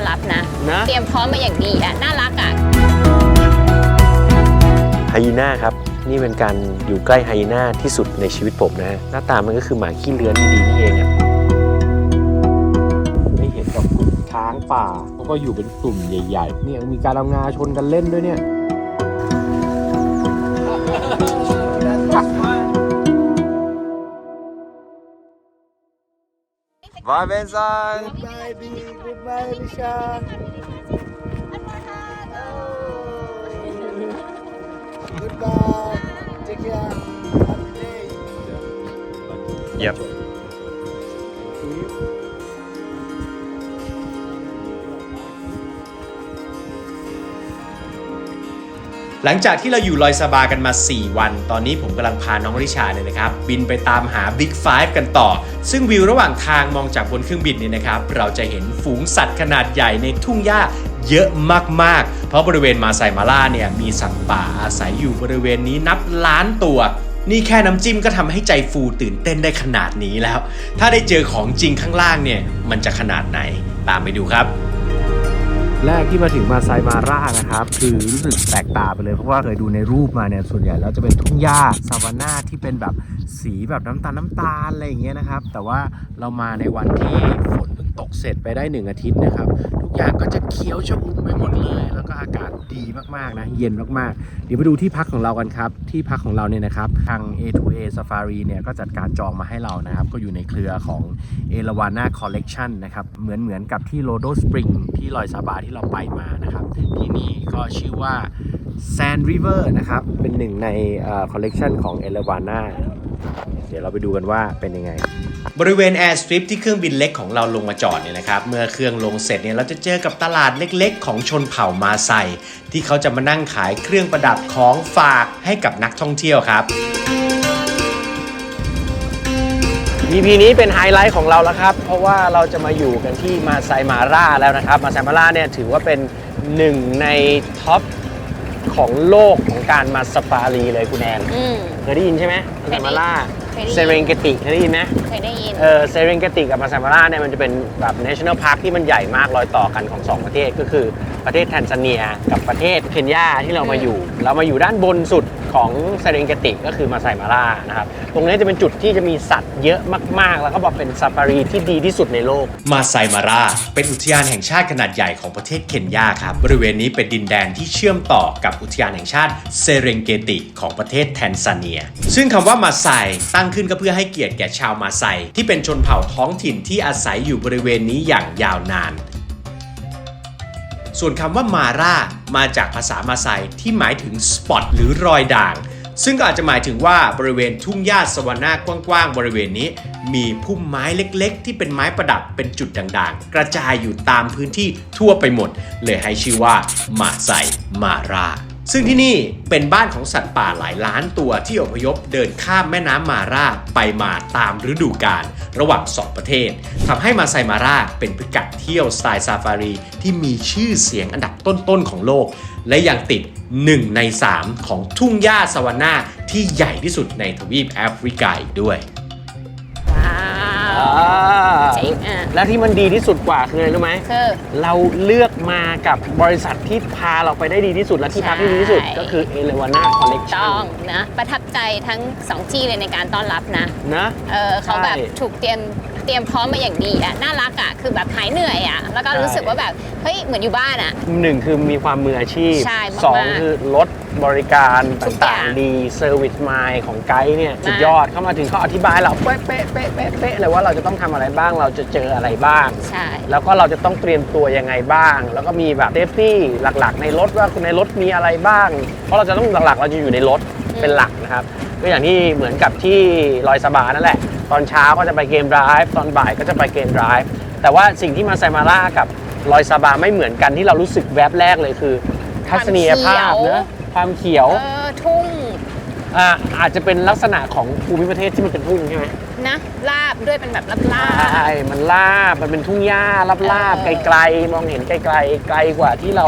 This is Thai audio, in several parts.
อนรับนะ นะ เตรียมพร้อมมาอย่างดีอะ น่ารักอะ ไฮยีน่าครับ นี่เป็นการอยู่ใกล้ไฮยีน่าที่สุดในชีวิตผมนะฮะหน้าตามันก็คือหมาขี้เลื้อนดีๆนี่เองอะไม่เห็นกับกลุ่มช้างป่าเขาก็อยู่เป็นกลุ่มใหญ่ ๆ เนี่ยมีการเอางาชนกันเล่นด้วยเนี่ย Bye, Benson. Goodbye, B. Goodbye, Misha. Goodbye. Take care. Happy day. Yep. หลังจากที่เราอยู่ลอยซาบากันมา 4 วัน ตอนนี้ผมกำลังพาน้องริชาเนี่ยนะครับ บินไปตามหา Big Five กันต่อ ซึ่งวิวระหว่างทางมองจากบนเครื่องบินเนี่ยนะครับ เราจะเห็นฝูงสัตว์ขนาดใหญ่ในทุ่งหญ้าเยอะมาก ๆ เพราะบริเวณมาไซมาล่าเนี่ยมีสัตว์ป่าอาศัยอยู่บริเวณนี้นับล้านตัว นี่แค่น้ำจิ้มก็ทำให้ใจฟูตื่นเต้นได้ขนาดนี้แล้ว ถ้าได้เจอของจริงข้างล่างเนี่ยมันจะขนาดไหนตามไปดูครับ แรกที่มาถึงมาไซมาร่านะครับ คือรู้สึกแปลกตาไปเลยเพราะว่าเคยดูในรูปมาเนี่ยส่วนใหญ่แล้วจะเป็นทุ่งหญ้าซาวาน่าที่เป็นแบบสีแบบน้ำตาลน้ำตาลอะไรอย่างเงี้ยนะครับ แต่ว่าเรามาในวันที่ฝนเพิ่ง ตกเสร็จไปได้หนึ่งอาทิตย์นะครับ ทุกอย่างก็จะเขียวชอุ่มไปหมดเลย แล้วก็อากาศดีมากๆนะ เย็นมากๆ เดี๋ยวไปดูที่พักของเรากันครับ ที่พักของเราเนี่ยนะครับ ทาง A2A Safari เนี่ยก็จัดการจองมาให้เรานะครับ ก็อยู่ในเครือของเอลวาน่าคอลเลกชันนะครับ เหมือนเหมือนกับที่โลโดสปริงที่ลอยซาบาที่เราไปมานะครับ ที่นี่ก็ชื่อว่า Sand River นะครับ เป็นหนึ่งในคอลเลกชันของเอลวาน่าเดี๋ยวเราไปดูกันว่าเป็นยังไง บริเวณแอร์สตริปที่เครื่องบินเล็กของเราลงมาจอดเนี่ยนะครับ เมื่อเครื่องลงเสร็จเนี่ยเราจะเจอกับตลาดเล็กๆ ของชนเผ่ามาไซที่เขาจะมานั่งขายเครื่องประดับของฝากให้กับนักท่องเที่ยวครับ EP นี้เป็นไฮไลท์ของเราแล้วครับ เพราะว่าเราจะมาอยู่กันที่มาไซมาร่าแล้วนะครับ มาไซมาร่าเนี่ยถือว่าเป็นหนึ่งในท็อปของโลกของการมาสฟารีเลยคุณแอน อืม เคยได้ยินใช่ไหมมาไซมาร่า เคยได้ยินเซเรงเกติเคยได้ยินไหม เคยได้ยิน เออเซเรงเกติกับมาไซมาร่าเนี่ยมันจะเป็นแบบ national park ที่มันใหญ่มากรอยต่อกันของสองประเทศก็คือประเทศแทนซาเนีย กับประเทศเคนยาที่เรามาอยู่ เรามาอยู่ด้านบนสุดของเซเรงเกติก็คือมาไซมาร่านะครับ ตรงนี้จะเป็นจุดที่จะมีสัตว์เยอะมาก ๆ แล้วก็บอกเป็นซาฟารีที่ดีที่สุดในโลก มาไซมาร่าเป็นอุทยานแห่งชาติขนาดใหญ่ของประเทศเคนยาครับ บริเวณนี้เป็นดินแดนที่เชื่อมต่อกับอุทยานแห่งชาติเซเรงเกติของประเทศแทนซาเนีย ซึ่งคำว่ามาไซตั้ั้งขึ้นก็เพื่อให้เกียรติแก่ชาวมาไซที่เป็นชนเผ่าท้องถิ่นที่อาศัยอยู่บริเวณนี้อย่างยาวนาน ส่วนคำว่ามาร่ามาจากภาษามาไซที่หมายถึงสปอตหรือรอยด่าง ซึ่งก็อาจจะหมายถึงว่าบริเวณทุ่งหญ้าสวรรค์กว้างๆบริเวณนี้ มีพุ่มไม้เล็กๆ ที่เป็นไม้ประดับเป็นจุดด่างๆ กระจายอยู่ตามพื้นที่ทั่วไปหมด เลยให้ชื่อว่ามาไซมาร่า ซึ่งที่นี่เป็นบ้านของสัตว์ป่าหลายล้านตัวที่อพยพเดินข้ามแม่น้ำมาร่าไปมาตามฤดูกาลระหว่างสองประเทศทำให้มาไซมาร่าเป็นพิกัดเที่ยวสไตล์ซาฟารีที่มีชื่อเสียงอันดับต้นๆของโลก และยังติด 1 ใน 3 ของทุ่งหญ้าสวานาที่ใหญ่ที่สุดในทวีปแอฟริกาอีกด้วย เจ๋งอะและที่มันดีที่สุดกว่าคืออะไรรู้ไหมคือ เราเลือกมากับบริษัทที่พาเราไปได้ดีที่สุดและที่พักที่ดีที่สุด ใช่ ก็คือเอเลวาน่าคอลเลกชัต้องนะประทับใจทั้งสองที่เลยในการต้อนรับนะ นะ เออเขาแบบใช่ถูกเตรียมเตรียมพร้อมมาอย่างดีอะน่ารักอะคือแบบหายเหนื่อยอะแล้วก็ใช่ รู้สึกว่าแบบเฮ้ยเหมือนอยู่บ้านอะ หนึ่งคือมีความมืออาชีพใช่มากๆ สองคือรถบริการทุกอต่าย่างงๆดีเซอร์วิสมายของไกด์เนี่ยมากสุดยอดเข้ามาถึงเขาอธิบายเราเป๊ะเป๊ะเป๊ะเป๊ะเป๊ะเลยว่าเราจะต้องทำอะไรบ้างเราจะเจออะไรบ้าง ใช่ แล้วก็เราจะต้องเตรียมตัวยังไงบ้าง แล้วก็มีแบบเซฟตี้หลักๆ ในรถว่าในรถมีอะไรบ้าง เพราะเราจะต้องหลักๆ เราจะอยู่ในรถเป็นหลักนะครับก็อย่างที่เหมือนกับที่ลอยสบานั่นแหละ ตอนเช้าก็จะไปเกมไดรฟ์ตอนบ่ายก็จะไปเกมไดรฟ์แต่ว่าสิ่งที่มาไซมาร่ากับลอยซาบาไม่เหมือนกันที่เรารู้สึกแวบแรกเลยคือทัศนียภาพเนอะ ความเขียว เออทุ่งอ่าอาจจะเป็นลักษณะของภูมิประเทศที่มันเป็นทุ่งใช่ไหมนะลาบด้วยเป็นแบบลาบลาใช่มันลาบมันเป็นทุ่งหญ้าลาบลาบเออไกลๆ มองเห็นไกลๆ ไกลกว่าที่เรา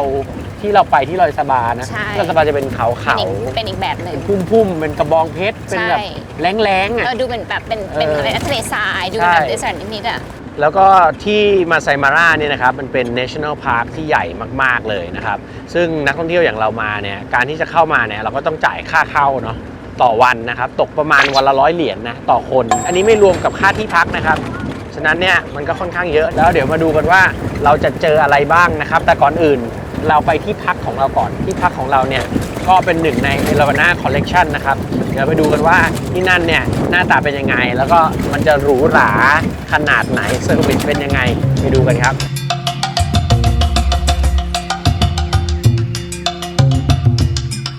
ที่เราไปที่ลอยสบานะใช่ ลอยสบาจะเป็นเขาเป็นเขาอีกเป็นอีกแบบหนึ่ง พุ่มๆเป็นกระบองเพชร เป็นแบบใช่ แรงๆอะ เออดูเป็นแบบเป็นเป็นเอออ อะไรนะทะเลทรายดูใช่แบบทะเลทรายนิดๆอะ แล้วก็ที่มาไซมาร่าเนี่ยนะครับมันเป็น national park ที่ใหญ่มาก ๆ เลยนะครับ ซึ่งนักท่องเที่ยวอย่างเรามาเนี่ยการที่จะเข้ามาเนี่ยเราก็ต้องจ่ายค่าเข้าเนาะต่อวันนะครับ ตกประมาณวันละร้อยเหรียญนะต่อคน อันนี้ไม่รวมกับค่าที่พักนะครับ ฉะนั้นเนี่ยมันก็ค่อนข้างเยอะแล้วเดี๋ยวมาดูกันว่าเราจะเจออะไรบ้างนะครับ แต่ก่อนอื่นเราไปที่พักของเราก่อนที่พักของเราเนี่ยก็เป็นหนึ่งในเอลวาน่าคอลเลกชันนะครับ เดี๋ยวไปดูกันว่าที่นั่นเนี่ยหน้าตาเป็นยังไง แล้วก็มันจะหรูหราขนาดไหนเซอร์วิสเป็นยังไง ไปดูกันครับ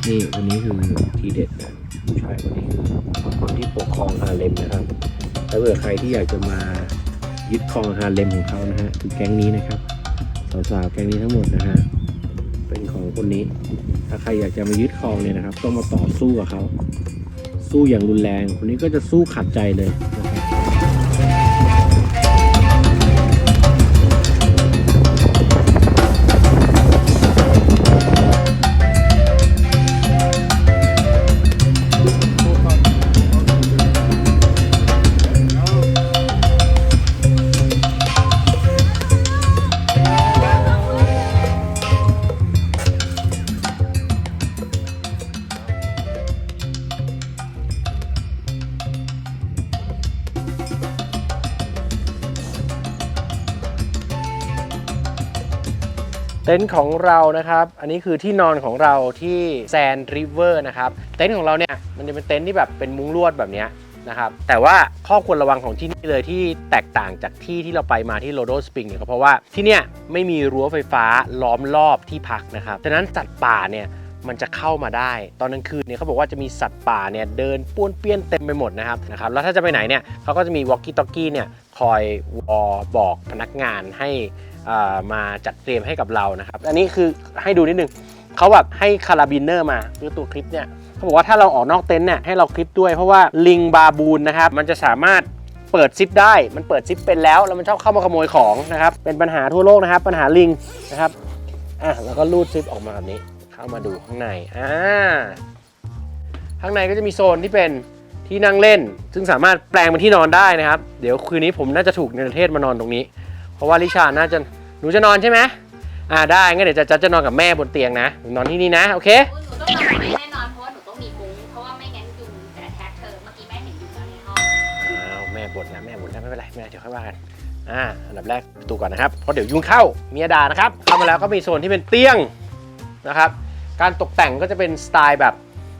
นี่วันนี้คือทีเด็ดนะผู้ชายคนนี้คือคนที่ปกครองฮาเลมนะครับถ้าเผื่อใครที่อยากจะมา ยึดครองฮาเลมของเขานะฮะคือแก๊งนี้นะครับสาวๆแก๊งนี้ทั้งหมดนะฮะเป็นของคนนี้ ถ้าใครอยากจะมายึดครองเนี่ยนะครับ ต้องมาต่อสู้กับเขาสู้อย่างรุนแรง คนนี้ก็จะสู้ขัดใจเลยนะครับ เต็นท์ของเรานะครับ อันนี้คือที่นอนของเราที่แซนริเวอร์นะครับ เต็นท์ของเราเนี่ยมันจะเป็นเต็นท์ที่แบบเป็นมุ้งลวดแบบนี้นะครับ แต่ว่าข้อควรระวังของที่นี่เลยที่แตกต่างจากที่ที่เราไปมาที่โลโดสปริงเนี่ยก็เพราะว่าที่เนี่ยไม่มีรั้วไฟฟ้าล้อมรอบที่พักนะครับฉะนั้นสัตว์ป่าเนี่ยมันจะเข้ามาได้ ตอนกลางคืนเนี่ยเขาบอกว่าจะมีสัตว์ป่าเนี่ยเดินป้วนเปี้ยนเต็มไปหมดนะครับนะครับ แล้วถ้าจะไปไหนเนี่ยเขาก็จะมีวอ l กี้ t อกกี้เนี่ยคอยวอบอกพนักงานให้ มาจัดเตรียมให้กับเรานะครับ อันนี้คือให้ดูนิดนึงเขาแบบให้คาราบินเนอร์มาคือตัวคลิปเนี่ยเขาบอกว่าถ้าเราออกนอกเต็นท์เนี่ยให้เราคลิปด้วยเพราะว่าลิงบาบูนนะครับ มันจะสามารถเปิดซิปได้ มันเปิดซิปเป็นแล้ว แล้วมันชอบเข้ามาขโมยของนะครับ เป็นปัญหาทั่วโลกนะครับ ปัญหาลิงนะครับ อะ แล้วก็รูดซิปออกมาแบบนี้ เข้ามาดูข้างใน อ่า ข้างในก็จะมีโซนที่เป็นที่นั่งเล่น ซึ่งสามารถแปลงเป็นที่นอนได้นะครับ เดี๋ยวคืนนี้ผมน่าจะถูกเนรเทศมานอนตรงนี้ ราะว่าลิชาน่าจะหนูจะนอนใช่ไหมอ่าได้งั้นเดี๋ยวจะจะจะนอนกับแม่บนเตียงนะหนูนอนที่นี่นะโอเคหนูต้องนอนกับแม่แน่นอนเพราะว่าหนูต้องมีมุ้งเพราะว่าไม่งั้นยุงจะแทกเธอเมื่อกี้แม่เห็นยุงแล้วในห้องอ้าวแม่บ่นนะแม่บ่นนะไม่เป็นไรแม่เดี๋ยวค่อยว่ากันอ่าอันดับแรกประตูก่อนนะครับเพราะเดี๋ยวยุงเข้าเมียด่านะครับเข้ามาแล้วก็มีโซนที่เป็นเตียงนะครับการตกแต่งก็จะเป็นสไตล์แบบ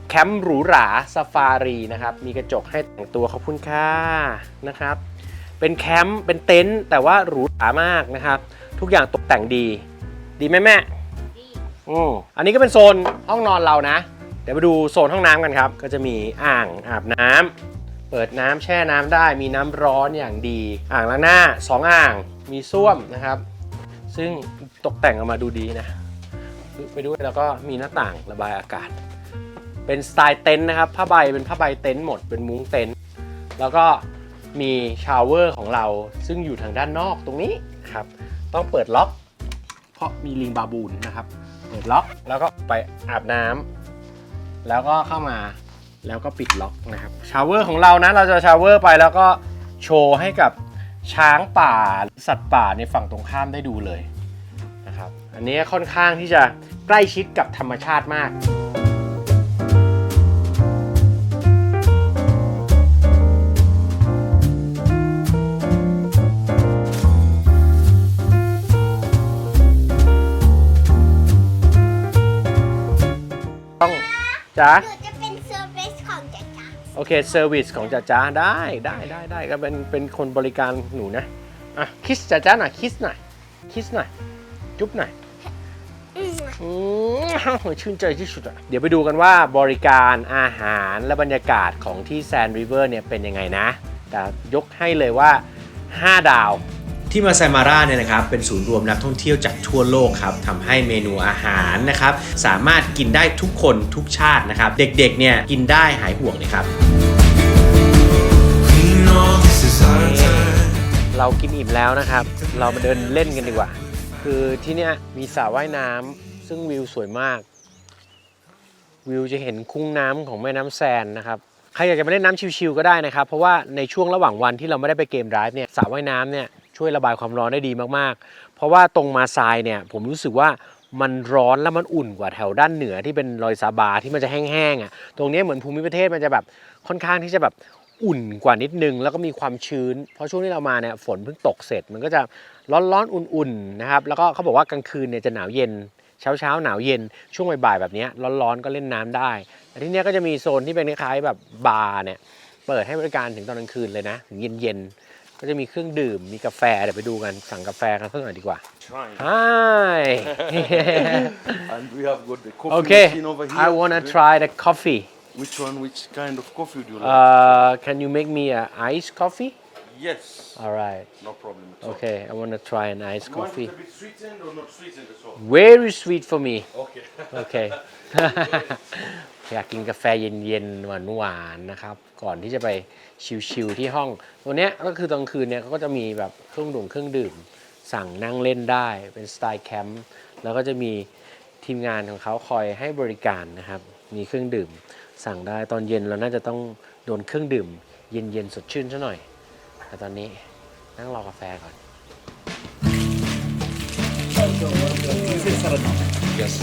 แคมป์หรูหราซาฟารีนะครับมีกระจกให้แต่งตัวขอบคุณค่ะนะครับ เป็นแคมป์เป็นเต็นท์แต่ว่าหรูหรามากนะครับ ทุกอย่างตกแต่งดี ดีไหมแม่ดีอืมอันนี้ก็เป็นโซนห้องนอนเรานะ เดี๋ยวมาดูโซนห้องน้ำกันครับ ก็จะมีอ่างอาบน้ำเปิดน้ำแช่น้ำได้มีน้ำร้อนอย่างดี อ่างล้างหน้า 2 อ่าง มีส้วมนะครับ ซึ่งตกแต่งออกมาดูดีนะไปด้วยแล้วก็มีหน้าต่างระบายอากาศ เป็นสไตล์เต็นท์นะครับผ้าใบเป็นผ้าใบเต็นท์หมดเป็นมุ้งเต็นท์แล้วก็ มีชาวเวอร์ของเราซึ่งอยู่ทางด้านนอกตรงนี้ครับต้องเปิดล็อก เพราะมีลิงบาบูนนะครับ เปิดล็อกแล้วก็ไปอาบน้ำแล้วก็เข้ามาแล้วก็ปิดล็อกนะครับชาวเวอร์ของเรานะเราจะชาวเวอร์ไปแล้วก็โชว์ให้กับช้างป่าสัตว์ป่าในฝั่งตรงข้ามได้ดูเลยนะครับอันนี้ค่อนข้างที่จะใกล้ชิดกับธรรมชาติมาก จ้าหนูจะเป็นเซอร์วิสของจ๊ะจ๊ะโอเคเซอร์วิสของจ้าจ้าได้ได้ได้ได้ก็เป็นเป็นคนบริการหนูนะอะคิสจ้าจ้าหน่อยคิสหน่อยคิสหน่อยจุ๊บหน่อยอืมอืมชื่นใจที่สุดอะเดี๋ยวไปดูกันว่าบริการอาหารและบรรยากาศของที่แซนริเวอร์เนี่ยเป็นยังไงนะ แต่ยกให้เลยว่า 5 ดาว ที่มาไซมาร่าเนี่ยนะครับเป็นศูนย์รวมนักท่องเที่ยวจากทั่วโลกครับทำให้เมนูอาหารนะครับสามารถกินได้ทุกคนทุกชาตินะครับ เด็กๆเนี่ยกินได้หายห่วงเลยครับ เรากินอิ่มแล้วนะครับ เรามาเดินเล่นกันดีกว่า คือที่เนี้ยมีสระว่ายน้ำซึ่งวิวสวยมาก วิวจะเห็นคุ้งน้ำของแม่น้ำแซนนะครับ ใครอยากจะมาเล่นน้ำชิวๆก็ได้นะครับ เพราะว่าในช่วงระหว่างวันที่เราไม่ได้ไปเกมไดรฟ์เนี่ยสระว่ายน้ำเนี่ย ช่วยระบายความร้อนได้ดีมากๆ เพราะว่าตรงมาซายเนี่ยผมรู้สึกว่ามันร้อนแล้วมันอุ่นกว่าแถวด้านเหนือที่เป็นรอยซาบาที่มันจะแห้งๆอะตรงนี้เหมือนภูมิประเทศมันจะแบบค่อนข้างที่จะแบบอุ่นกว่านิดนึง แล้วก็มีความชื้น เพราะช่วงที่เรามาเนี่ยฝนเพิ่งตกเสร็จมันก็จะร้อนๆอุ่นๆนะครับแล้วก็เขาบอกว่ากลางคืนเนี่ยจะหนาวเย็นเช้าเช้าๆหนาวเย็นช่วงบ่ายๆแบบนี้ร้อนๆก็เล่นน้ำได้แต่ที่นี้ก็จะมีโซนที่เป็นคล้ายๆแบบบาร์เนี่ยเปิดให้บริการถึงตอนกลางคืนเลยนะถึงเย็นๆ ก็จะมีเครื่องดื่มมีกาแฟเดี๋ยวไปดูกันสั่งกาแฟกันสักหน่อยดีกว่า Trying. Hi and we have got the coffee Okay machine over here. I wanna Okay. try the coffee Which one? Which kind of coffee do you like? uh can you make me a iced coffee yes. alright No problem at all. okay I wanna try an iced You want coffee it a bit sweetened or not sweetened at all? very sweet for me Okay. โอยากกินกาแฟเย็นๆหวานๆนะครับ ก่อนที่จะไปชิลๆที่ห้องตัวเนี้ยก็คือตอนคืนเนี่ยเขาก็จะมีแบบเครื่องดื่มเครื่องดื่ม สั่งนั่งเล่นได้เป็นสไตล์แคมป์แล้วก็จะมีทีมงานของเขาคอยให้บริการนะครับ มีเครื่องดื่ม สั่งได้ตอนเย็นเราน่าจะต้องโดนเครื่องดื่ม เย็นๆสดชื่นซะหน่อยแต่ตอนนี้นั่งรอกาแฟก่อน Yes.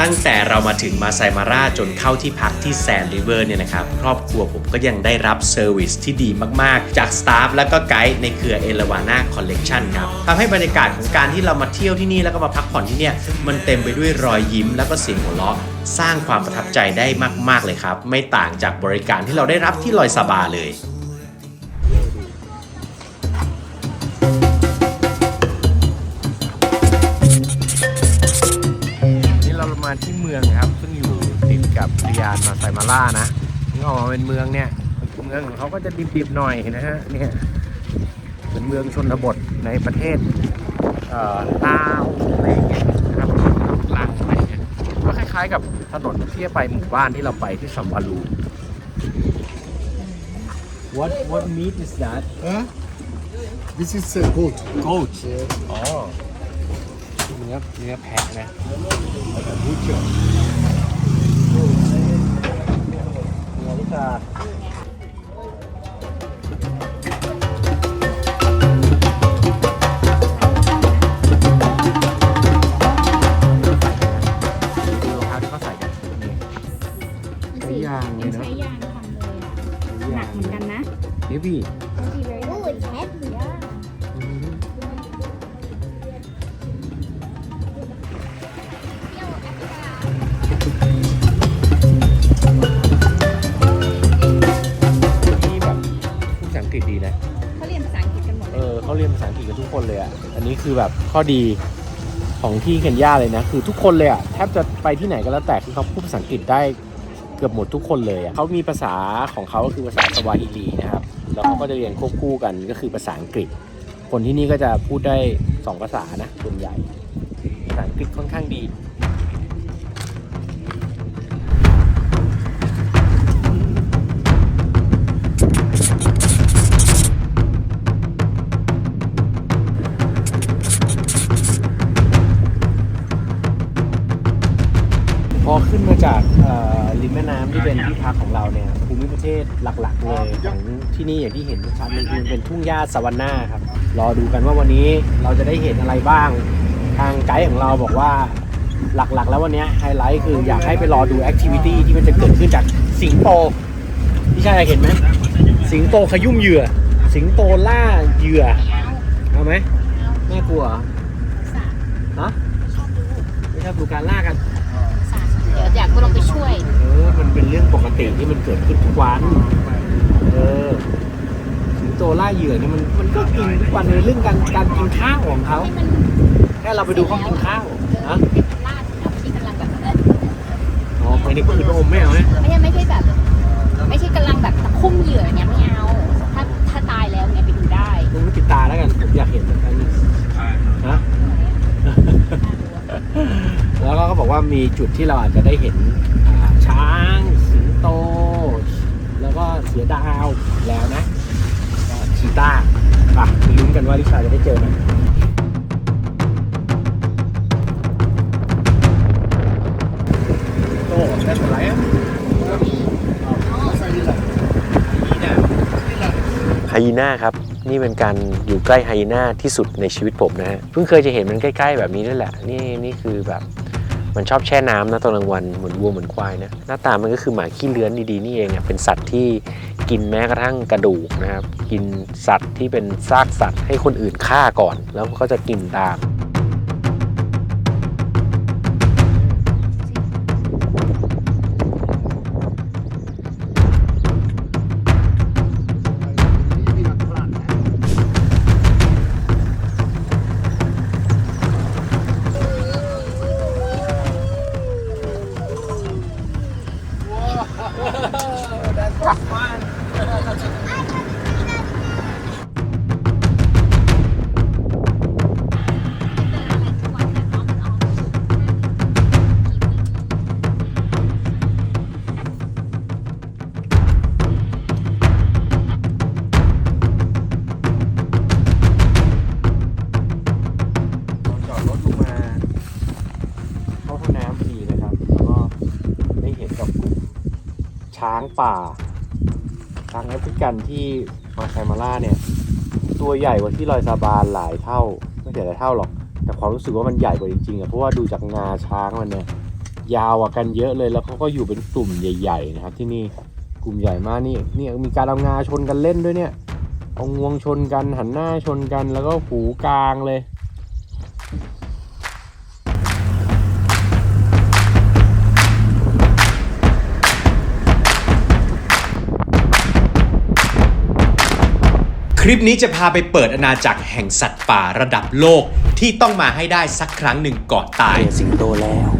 ตั้งแต่เรามาถึงมาไซมาร่าจนเข้าที่พักที่แซนริเวอร์เนี่ยนะครับครอบครัวผมก็ยังได้รับเซอร์วิสที่ดีมากๆ จากสตาฟและก็ไกด์ในเครือเอลวาน่าคอลเลกชันครับทำให้บรรยากาศของการที่เรามาเที่ยวที่นี่แล้วก็มาพักผ่อนที่เนี่ยมันเต็มไปด้วยรอยยิ้มแล้วก็เสียงหัวเราะสร้างความประทับใจได้มาก ๆเลยครับ ไม่ต่างจากบริการที่เราได้รับที่ลอยซาบาเลย มาไซมาร่านะนี่ออกมาเป็นเมืองเนี่ย เมืองของเขาก็จะดิบๆหน่อยนะฮะเนี่ยเป็นเมืองชนบทในประเทศเอ่อลาวอะไรอย่างเงี้ยนะครับลางอะไรอย่างเงี้ยก็คล้ายๆกับถนนที่จะไปหมู่บ้านที่เราไปที่สัมวาลู What what meat is that Huh? This is uh, goat. goat Yeah. อ๋อเนื้อเนื้อแพะนะบูเชอร์เนื้อลู กตาดูรองเท้าที่เขาใส่กันนี่ใช้ยางเลยเนาะใช้ยางทำเลยอะหนักเหมือนกันนะเฮฟ เลยอะ อันนี้คือแบบข้อดีของที่เคนยาเลยนะ คือทุกคนเลยอะแทบจะไปที่ไหนก็แล้วแต่คือเขาพูดภาษาอังกฤษได้เกือบหมดทุกคนเลยอะเขามีภาษาของเขาก็คือภาษาสวาฮิลีนะครับ แล้วเขาก็จะเรียนควบคู่กันก็คือภาษาอังกฤษ คนที่นี่ก็จะพูดได้สองภาษานะส่วนใหญ่ภาษาอังกฤษค่อนข้างดี จากริมแม่น้ำที่เป็นที่พักของเราเนี่ยภูมิประเทศหลักๆเลยของที่นี่อย่างที่เห็นชัดเลยคือมันเป็นทุ่งหญ้าสวรรค์นาครับรอดูกันว่าวันนี้เราจะได้เห็นอะไรบ้าง ทางไกด์ของเราบอกว่าหลักๆ แล้ววันนี้ไฮไลท์คืออยากให้ไปรอดูแอคทิวิตี้ที่มันจะเกิดขึ้นจากสิงโตพี่ชายเห็นไหมสิงโตขยุ่มเหยื่อ สิงโตล่าเหยื่อเอาไหมน่กลัวเหรอฮะไม่ชอบดูการล่ากัน เดี๋ยวอยากก็ลงไปช่วย เออ มันเป็นเรื่องปกติที่มันเกิดขึ้นทุกวัน เออสิงโตล่าเหยื่อเนี่ยมันมันก็กินทุกวันในเรื่องการการกินข้าวของเขาให้มันแค่เราไปดูเขากินข้าวเออนะให้มันลาดแล้วที่กำลังแบบเอออ๋อไปในปืนอมไม่เอาไหมไม่ใช่ไม่ใช่แบบ ไม่ใช่กำลังแบบตะคุ่มเหยื่ออย่างเงี้ยไม่เอา ถ้าถ้าตายแล้วเนี่ยไปดูได้ลุงไม่ปิดตาแล้วกันผมอยากเห็นเหมือนกันฮะ แล้วก็เขาบอกว่ามีจุดที่เราอาจจะได้เห็นช้าง สิงโต แล้วก็เสือดาวแล้วนะชีต้าอะไปลุ้นกันว่าลิชาจะได้เจอไหมโอ้ได้ผลไรอะไฮยีน่าครับ นี่เป็นการอยู่ใกล้ไฮยีน่าที่สุดในชีวิตผมนะฮะ เพิ่งเคยจะเห็นมันใกล้ ๆ แบบนี้นั่นแหละ นี่นี่คือแบบ มันชอบแช่น้ำนะตอนกลางวันเหมือนวัวเหมือนควายนะหน้าตามันก็คือหมาขี้เลื้อนดีๆนี่เองอะเป็นสัตว์ที่กินแม้กระทั่งกระดูกนะครับกินสัตว์ที่เป็นซากสัตว์ให้คนอื่นฆ่าก่อน แล้วก็จะกินตาม ช้างป่า ช้างแอฟริกันที่มาไซมาร่าเนี่ย ตัวใหญ่กว่าที่ลอยซาบานหลายเท่า ไม่ใช่หลายเท่าหรอก แต่ความรู้สึกว่ามันใหญ่กว่าจริงๆอะ เพราะว่าดูจากงาช้างมันเนี่ย ยาวกว่ากันเยอะเลย แล้วเขาก็อยู่เป็นกลุ่มใหญ่ ๆ นะครับ ที่นี่กลุ่มใหญ่มากนี่นี่มีการเอางาชนกันเล่นด้วยเนี่ย เอางวงชนกันหันหน้าชนกันแล้วก็หูกลางเลย คลิปนี้จะพาไปเปิดอาณาจักรแห่งสัตว์ป่าระดับโลกที่ต้องมาให้ได้สักครั้งหนึ่งก่อนตายสิงโตแล้ว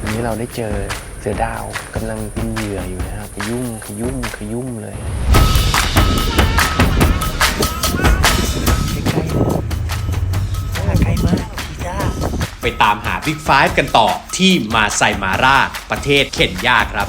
วันนี้เราได้เจอเสือดาวกำลังกินเหยื่ออยู่นะครับขยุ่มขยุ่มขยุ่มเลย ไปตามหาบิ๊กไฟกันต่อที่มาไซมาราประเทศเคนยาครับ